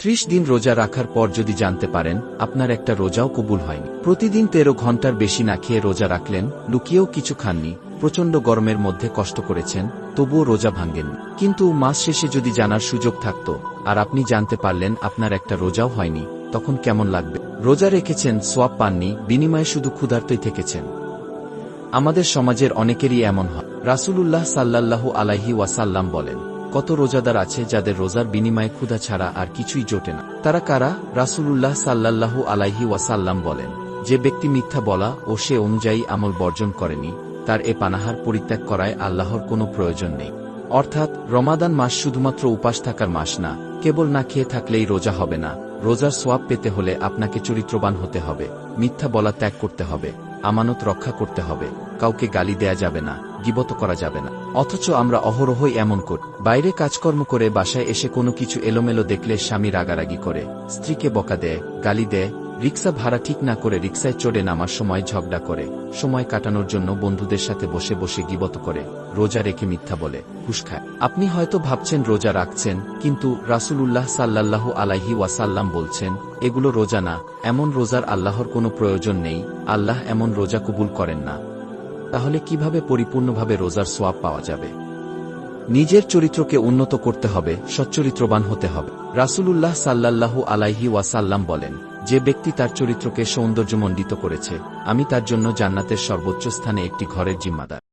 ত্রিশ দিন রোজা রাখার পর যদি জানতে পারেন, আপনার একটা রোজাও কবুল হয়নি। প্রতিদিন তেরো ঘণ্টার বেশি না খেয়ে রোজা রাখলেন, লুকিয়েও কিছু খাননি, প্রচণ্ড গরমের মধ্যে কষ্ট করেছেন, তবুও রোজা ভাঙ্গেননি কিন্তু মাস শেষে যদি জানার সুযোগ থাকত, আর আপনি জানতে পারলেন আপনার একটা রোজাও হয়নি, তখন কেমন লাগবে? রোজা রেখেছেন, সোয়াব পাননি, বিনিময়ে শুধু ক্ষুধার্তই থেকেছেন। আমাদের সমাজের অনেকেরই এমন হয়। রাসূলুল্লাহ সাল্লাল্লাহু আলাইহি ওয়াসাল্লাম বলেন কত রোজাদার আছে যাদের রোজার বিনিময়ে ক্ষুধা ছাড়া আর কিছুই জোটে না? তারা কারা? রাসূলুল্লাহ সাল্লাল্লাহু আলাইহি ওয়াসাল্লাম বলেন, যে ব্যক্তি মিথ্যা বলা ও সে অনুযায়ী আমল বর্জন করেনি, তার এ পানাহার পরিত্যাগ করায় আল্লাহর কোনো প্রয়োজন নেই। অর্থাৎ, রমাদান মাস শুধুমাত্র উপাস থাকার মাস না, কেবল না খেয়ে থাকলেই রোজা হবে না। রোজার সোয়াব পেতে হলে আপনাকে চরিত্রবান হতে হবে, মিথ্যা বলা ত্যাগ করতে হবে, আমানত রক্ষা করতে হবে। কাউকে গালি দেয়া যাবে না, গিবত করা যাবে না। অথচ আমরা অহরহই এমন করি বাইরে কাজকর্ম করে বাসায় এসে কোনো কিছু এলোমেলো দেখলে স্বামী রাগারাগি করে। স্ত্রীকে বকা দেয়, গালি দেয়, রিক্সা ভাড়া ঠিক না করে রিক্সায় চড়ে নামার সময় ঝগড়া করে। সময় কাটানোর জন্য বন্ধুদের সাথে বসে বসে গিবত করে, রোজা রেখে মিথ্যা বলে হুশ খায়। আপনি হয়তো ভাবছেন রোজা রাখছেন, কিন্তু রাসূলুল্লাহ সাল্লাল্লাহু আলাইহি ওয়াসাল্লাম বলছেন, এগুলো রোজা না, এমন রোজার আল্লাহর কোনো প্রয়োজন নেই, আল্লাহ এমন রোজা কবুল করেন না। তাহলে কীভাবে পরিপূর্ণভাবে রোজার সোয়াব পাওয়া যাবে? নিজের চরিত্রকে উন্নত করতে হবে, সচ্চরিত্রবান হতে হবে। রাসুলুল্লাহ সাল্লাল্লাহু আলাইহি ওয়াসাল্লাম বলেন, যে ব্যক্তি তার চরিত্রকে সৌন্দর্যমণ্ডিত করেছে, আমি তার জন্য জান্নাতের সর্বোচ্চ স্থানে একটি ঘরের জিম্মাদার।